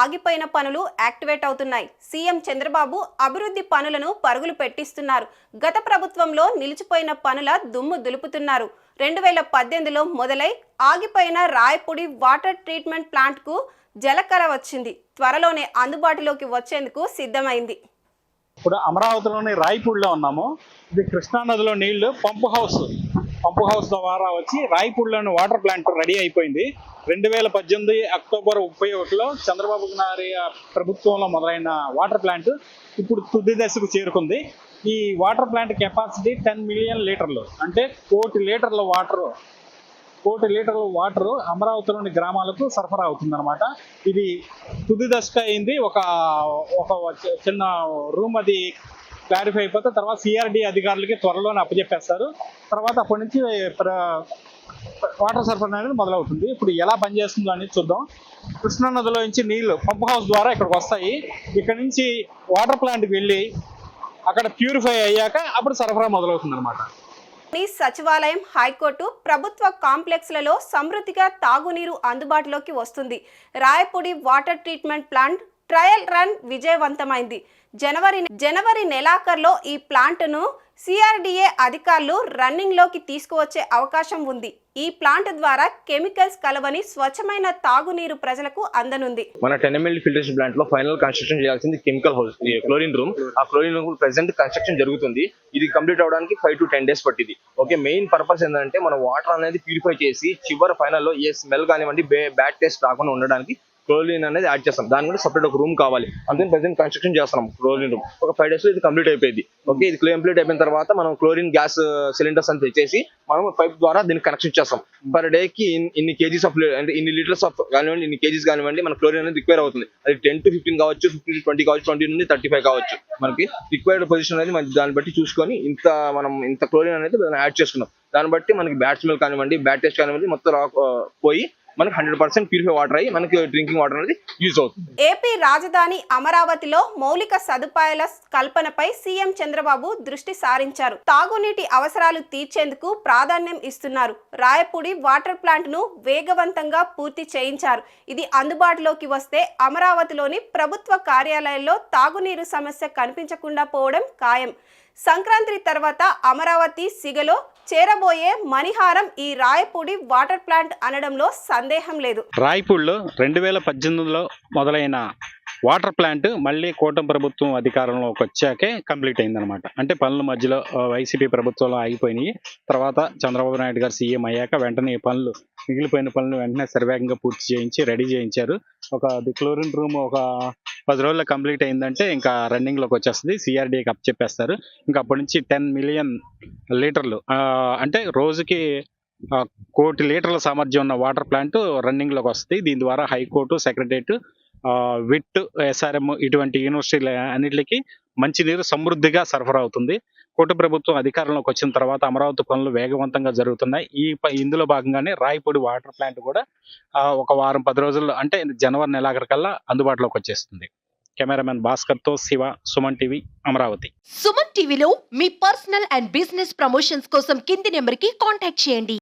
ఆగిపోయిన పనులు యాక్టివేట్ అవుతున్నాయి. సీఎం చంద్రబాబు అభివృద్ధి పనులను పరుగులు పెట్టిస్తున్నారు. గత ప్రభుత్వంలో నిలిచిపోయిన పనుల దుమ్ము దులుపుతున్నారు. రెండు వేల పద్దెనిమిదిలో మొదలై ఆగిపోయిన రాయపూడి వాటర్ ట్రీట్మెంట్ ప్లాంట్కు జలకర వచ్చింది. త్వరలోనే అందుబాటులోకి వచ్చేందుకు సిద్ధమైంది. ఇప్పుడు అమరావతిలోని రాయపూడిలో ఉన్నాము. ఇది కృష్ణానదిలో నీళ్ళు పంపు హౌస్. పంపు హౌస్ ద్వారా వచ్చి రాయపూడిలోని వాటర్ ప్లాంట్ రెడీ అయిపోయింది. రెండు వేల పద్దెనిమిది అక్టోబర్ ముప్పై ఒకటిలో చంద్రబాబు నాయుడు ప్రభుత్వంలో మొదలైన వాటర్ ప్లాంట్ ఇప్పుడు తుది దశకు చేరుకుంది. ఈ water plant capacity ten million లీటర్లు అంటే కోటి లీటర్ల వాటర్ కోటి లీటర్ల వాటర్ అమరావతిలోని గ్రామాలకు సరఫరా అవుతుందన్నమాట. ఇది తుది దశకు అయింది. ఒక ఒక చిన్న రూమ్ అది క్లారిఫై అయిపోతే తర్వాత సిఆర్డి అధికారులకి త్వరలోనే అప్పచెప్పేస్తారు తర్వాత అప్పటి నుంచి ప్ర- వాటర్ సరఫరా అనేది మొదలవుతుంది. ఇప్పుడు ఎలా పనిచేస్తుందో అనేది చూద్దాం. కృష్ణా నదిలో నుంచి నీళ్ళు పంప్ హౌస్ ద్వారా ఇక్కడికి వస్తాయి. ఇక్కడ నుంచి వాటర్ ప్లాంట్కి వెళ్ళి అక్కడ ప్యూరిఫై అయ్యాక అప్పుడు సరఫరా మొదలవుతుంది అనమాట ఈ సచివాలయం హైకోర్టు ప్రభుత్వ కాంప్లెక్స్లలో సమృద్ధిగా తాగునీరు అందుబాటులోకి వస్తుంది. Rayapudi water treatment plant trial run విజయవంతమైంది. జనవరి జనవరి నెలాఖరులో ఈ ప్లాంట్ను సిఆర్డిఏ అధికారులు రన్నింగ్లోకి తీసుకువచ్చే అవకాశం ఉంది. ఈ ప్లాంట్ ద్వారా కెమికల్స్ కలవని స్వచ్ఛమైన తాగునీరు ప్రజలకు అందనుంది. మన టెన్ ఎంఎల్ ఫిల్టరేషన్ ప్లాంట్లో ఫైనల్ కన్స్ట్రక్షన్ చేయాల్సింది కెమికల్ హౌస్ క్లోరిన్ రూమ్. ఆ క్లోరిన్ రూమ్ ప్రెసెంట్ కన్స్ట్రక్షన్ జరుగుతుంది. ఇది కంప్లీట్ అవడానికి ఫైవ్ టు టెన్ డేస్ పట్టింది. ఓకే మెయిన్ పర్పస్ ఏంటంటే మన వాటర్ అనేది ప్యూరిఫై చేసి చివరి ఫైనల్లో ఏ స్మెల్ కానివ్వండి బ్యాడ్ టేస్ట్ రాకుండా ఉండడానికి క్లోరిన్ అనేది యాడ్ చేస్తాం. దాని కూడా సపరేట్ ఒక రూమ్ కావాలి. అందుకని ప్రెసెంట్ కన్స్ట్రక్షన్ చేస్తున్నాం క్లోలిన్ రూమ్ ఒక ఫైవ్ డేస్లో ఇది కంప్లీట్ అయిపోయింది. ఓకే ఇది కంప్లీట్ అయిపోయిన తర్వాత మనం క్లోరిన్ గ్యాస్ సిలిండర్స్ అని తెచ్చేసి మనం పైప్ ద్వారా దీనికి కనెక్షన్ చేస్తాం. పర్ డే కి ఇన్ని కేజీస్ ఆఫ్ అంటే ఇన్ని లీటర్స్ ఆఫ్ కానివ్వండి ఇన్ని కేజీస్ కానివ్వండి మన క్లోరిన్ అనేది రిక్వైర్ అవుతుంది. అది టెన్ టు ఫిఫ్టీన్ కావచ్చు ఫిఫ్టీన్ టు ట్వంటీ కావచ్చు ట్వంటీ నుండి థర్టీ ఫైవ్ కావచ్చు. మనకి రిక్వైర్డ్ పొజిషన్ అనేది మనకి దాన్ని బట్టి చూసుకొని ఇంత మనం ఇంత క్లోరిన్ అనేది మనం యాడ్ చేసుకున్నాం. దాన్ని బట్టి మనకి బ్యాట్ స్మెల్ కానివ్వండి బ్యాట్ టేస్ట్ కానివ్వండి మొత్తం రా- uh, పోయి మనకి హండ్రెడ్ పర్సెంట్ ప్యూరిఫై వాటర్ అయ్యి మనకి డ్రింకింగ్ వాటర్ అనేది యూజ్ అవుతుంది. ఏపీ రాజధాని అమరావతిలో మౌలిక సదుపాయాల కల్పనపై సీఎం చంద్రబాబు దృష్టి సారించారు. తాగునీటి అవసరాలు తీర్చేందుకు ప్రాధాన్యం ఇస్తున్నారు. రాయపూడి వాటర్ ప్లాంట్ను వేగవంతంగా పూర్తి చేయించారు. ఇది అందుబాటులోకి వస్తే అమరావతిలోని ప్రభుత్వ కార్యాలయాల్లో తాగునీరు సమస్య కనిపించకుండా పోవడం ఖాయం. సంక్రాంతి తర్వాత అమరావతి సిగలో చేరబోయే మణిహారం ఈ రాయపూడి వాటర్ ప్లాంట్ అనడంలో సందేహం లేదు. రాయపూడిలో రెండు వేల పద్దెనిమిదిలో మొదలైన వాటర్ ప్లాంట్ మళ్ళీ కూటమి ప్రభుత్వం అధికారంలోకి వచ్చాకే కంప్లీట్ అయిందనమాట అంటే పనుల మధ్యలో వైసీపీ ప్రభుత్వంలో ఆగిపోయినాయి. తర్వాత చంద్రబాబు నాయుడు గారు సీఎం అయ్యాక వెంటనే ఈ పనులు మిగిలిపోయిన పనులు వెంటనే సర్వేగంగా పూర్తి చేయించి రెడీ చేయించారు. ఒక ది క్లోరిన్ రూమ్ ఒక పది రోజుల్లో కంప్లీట్ అయిందంటే ఇంకా రన్నింగ్లోకి వచ్చేస్తుంది. సిఆర్డీకి అప్ చెప్పేస్తారు. ఇంకా అప్పటి నుంచి టెన్ మిలియన్ లీటర్లు అంటే రోజుకి కోటి లీటర్ల సామర్థ్యం ఉన్న వాటర్ ప్లాంట్ రన్నింగ్లోకి వస్తుంది. దీని ద్వారా హైకోర్టు సెక్రటరియట్ విట్ ఎస్ఆర్ఎం ఇటువంటి యూనివర్సిటీల అన్నిటికీ మంచినీరు సమృద్ధిగా సరఫరా అవుతుంది. కూట ప్రభుత్వం అధికారంలోకి వచ్చిన తర్వాత అమరావతి పనులు వేగవంతంగా జరుగుతున్నాయి. ఈ ఇందులో భాగంగానే రాయపూడి వాటర్ ప్లాంట్ కూడా ఒక వారం పది రోజుల్లో అంటే జనవరి నెలాఖరికల్లా అందుబాటులోకి వచ్చేస్తుంది. కెమెరామెన్ భాస్కర్తో శివ సుమన్ టీవీ అమరావతి. సుమన్ టీవీలో మీ పర్సనల్ అండ్ బిజినెస్ ప్రమోషన్స్ కోసం కింది నెంబర్కి కాంటాక్ట్ చేయండి.